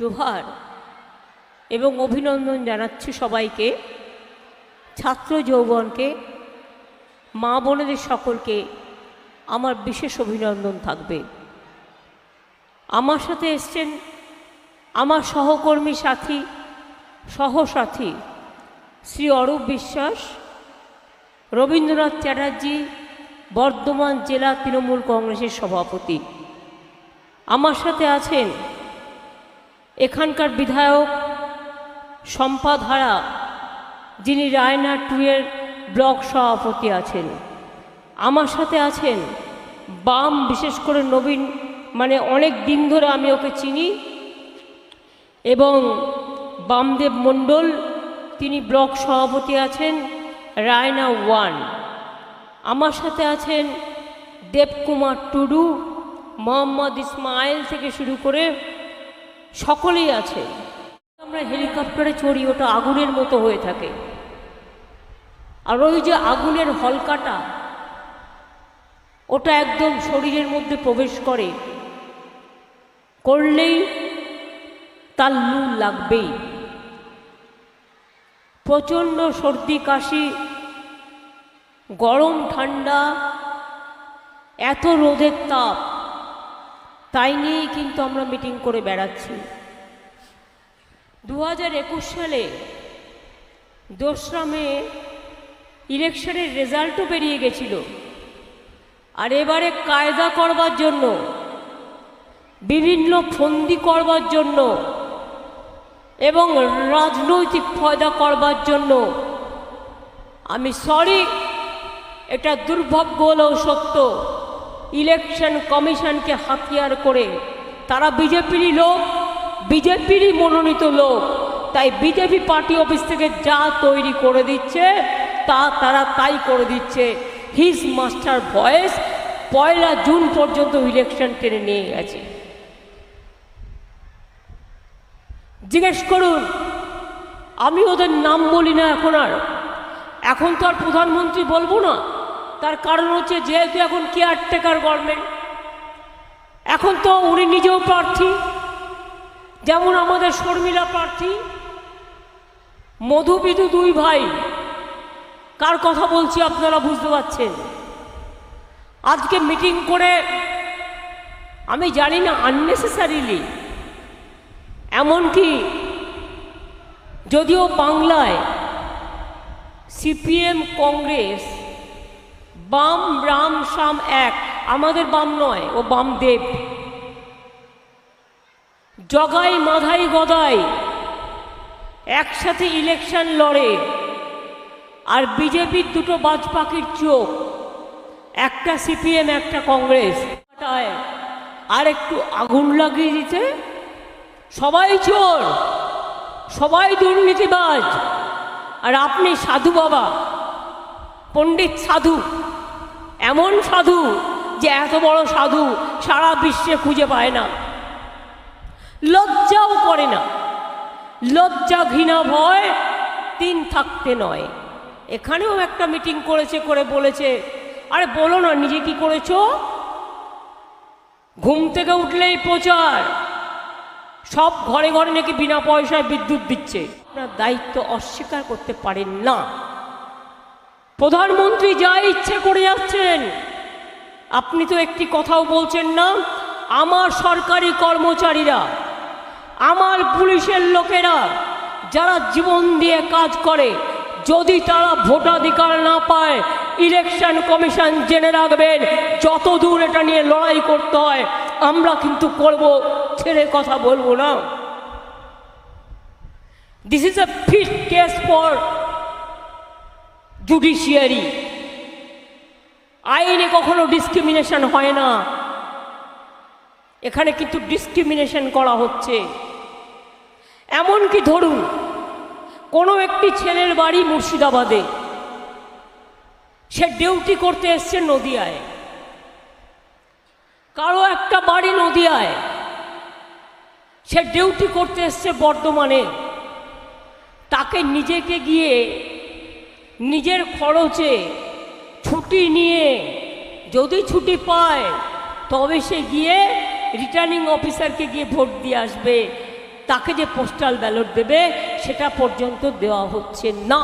জোহার এবং অভিনন্দন জানাচ্ছি সবাইকে, ছাত্র যৌবনকে, মা বোনেদের সকলকে, আমার বিশেষ অভিনন্দন থাকবে। আমার সাথে এসছেন আমার সহকর্মী সাথী, সহসাথী শ্রী অরূপ বিশ্বাস, রবীন্দ্রনাথ চ্যাটার্জি, বর্ধমান জেলা তৃণমূল কংগ্রেসের সভাপতি। আমার সাথে আছেন এখানকার বিধায়ক সম্পাধারা যিনি রায়না টুয়ের ব্লক সভাপতি আছেন, আমার সাথে আছেন বাম, বিশেষ করে নবীন মানে অনেক দিন ধরে আমি ওকে চিনি এবং বামদেব মণ্ডল, তিনি ব্লক সভাপতি আছেন রায়না ওয়ান। আমার সাথে আছেন দেবকুমার টুডু, মোহাম্মদ ইসমাইল থেকে শুরু করে সকলেই আছে। আমরা হেলিকপ্টারে চড়ি, ওটা আগুনের মতো হয়ে থাকে। আর ওই যে আগুনের হলকাটা, ওটা একদম শরীরের মধ্যে প্রবেশ করে। করলেই তার লু লাগবেই। প্রচণ্ড সর্দি, কাশি, গরম, ঠান্ডা, এত রোদের তাপ। তাই নিয়েই কিন্তু আমরা মিটিং করে বেড়াচ্ছি। দু হাজার একুশ সালে দোসরা মে ইলেকশনের রেজাল্টও বেরিয়ে গেছিল। আর এবারে কায়দা করবার জন্য, বিভিন্ন ফন্দি করবার জন্য এবং রাজনৈতিক ফয়দা করবার জন্য, আমি সরি, এটা দুর্ভাগ্য হলেও সত্য। ইলেকশন কমিশনকে হাতিয়ার করে তারা বিজেপিরই লোক, বিজেপিরই মনোনীত লোক। তাই বিজেপি পার্টি অফিস থেকে যা তৈরি করে দিচ্ছে, তা তারা তাই করে দিচ্ছে। হিজ মাস্টার ভয়েস পয়লা জুন পর্যন্ত ইলেকশন টেনে নিয়ে গেছে। জিজ্ঞেস করুন, আমি ওদের নাম বলি না এখন আর? এখন তো আর প্রধানমন্ত্রী বলব না? তার কারণ হচ্ছে যেহেতু এখন কেয়ারটেকার গভর্নমেন্ট এখন তো উনি নিজেও প্রার্থী। যেমন আমাদের শর্মিলা প্রার্থী মধুবিধু দুই ভাই। কার কথা বলছি আপনারা বুঝতে পারছেন? আজকে মিটিং করে আমি জানি না আননেসেসারিলি এমনকি যদিও বাংলায় সিপিএম কংগ্রেস বাম, রাম শাম এক। আমাদের বাম নয়, ও বামদেব জগাই, মাধাই, গদাই। একসাথে ইলেকশন লড়ে। আর বিজেপির দুটো বাজ পাখির চোখ। একটা সিপিএম, একটা কংগ্রেস। আর একটু আগুন লাগিয়ে দিতে। সবাই চোর। সবাই দুর্নীতিবাজ। আর আপনি সাধু বাবা। পণ্ডিত সাধু। এমন সাধু যে এত বড় সাধু সারা বিশ্বে খুঁজে পায় না। লজ্জাও করে না। লজ্জা ঘৃণা ভয় তিন থাকতে নয়। এখানেও একটা মিটিং করেছে, করে বলেছে, আরে বলো না, নিজে কি করেছ? ঘুম থেকে উঠলেই প্রচার। সব ঘরে ঘরে নাকি বিনা পয়সায় বিদ্যুৎ দিচ্ছে। আপনার দায়িত্ব অস্বীকার করতে পারেন না। প্রধানমন্ত্রী যা ইচ্ছে করে যাচ্ছেন। আপনি তো একটি কথাও বলছেন না, আমার সরকারি কর্মচারীরা, আমার পুলিশের লোকেরা যারা জীবন দিয়ে কাজ করে, যদি তারা ভোটাধিকার না পায়, ইলেকশন কমিশন জেনে রাখবেন, যত দূর এটা নিয়ে লড়াই করতে হয়, আমরা কিন্তু করব, ছেড়ে কথা বলব না। This is a fit case for judiciary আইনে কখনো ডিসক্রিমিনেশন হয় না। এখানে কিন্তু ডিসক্রিমিনেশন করা হচ্ছে। এমনকি ধরুন, কোনো একটি ছেলের বাড়ি মুর্শিদাবাদে, সে ডিউটি করতে এসছে নদিয়ায়। কারও একটা বাড়ি নদিয়ায়, সে ডিউটি করতে এসছে বর্ধমানে। তাকে নিজেকে গিয়ে নিজের খরচে ছুটি নিয়ে যদি ছুটি পায়, তবে সে গিয়ে রিটার্নিং অফিসারকে গিয়ে ভোট দিয়ে আসবে। তাকে যে পোস্টাল ব্যালট দেবে, সেটা পর্যন্ত দেওয়া হচ্ছে না।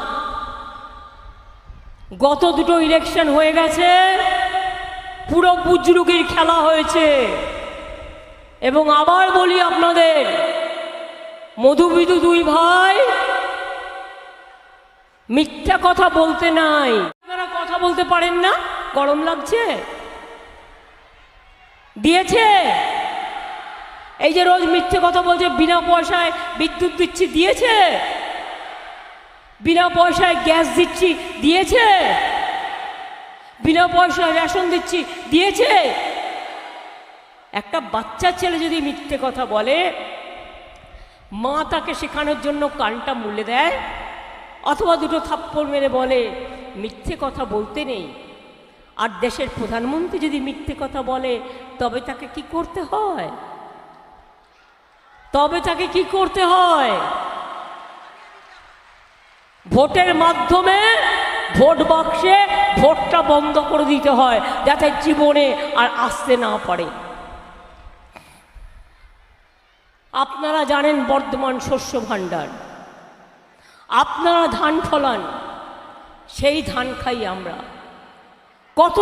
গত দুটো ইলেকশন হয়ে গেছে, পুরো বুজরুগের খেলা হয়েছে। এবং আবার বলি আপনাদের, মধুবিদু দুই ভাই মিথ্যা কথা বলতে নাই। আপনারা কথা বলতে পারেন না? গরম লাগছে? দিয়েছে? এই যে রোজ মিথ্যে কথা বলছে, বিনা পয়সায় বিদ্যুৎ দিচ্ছি, দিয়েছে? বিনা পয়সায় গ্যাস দিচ্ছি, দিয়েছে? বিনা পয়সায় রেশন দিচ্ছি, দিয়েছে? একটা বাচ্চা ছেলে যদি মিথ্যে কথা বলে, মা তাকে শেখানোর জন্য কানটা মুলে দেয় অথবা দুটো থাপ্পড় মেরে বলে, মিথ্যে কথা বলতে নেই। আর দেশের প্রধানমন্ত্রী যদি মিথ্যে কথা বলে, তবে তাকে কি করতে হয়? তবে তাকে কি করতে হয়? ভোটের মাধ্যমে ভোট বাক্সে ভোটটা বন্ধ করে দিতে হয়, যাতে জীবনে আর আসতে না পারে। আপনারা জানেন বর্ধমান শস্য ভাণ্ডার। আপনারা ধান ফলান সেই ধান খাই আমরা। কত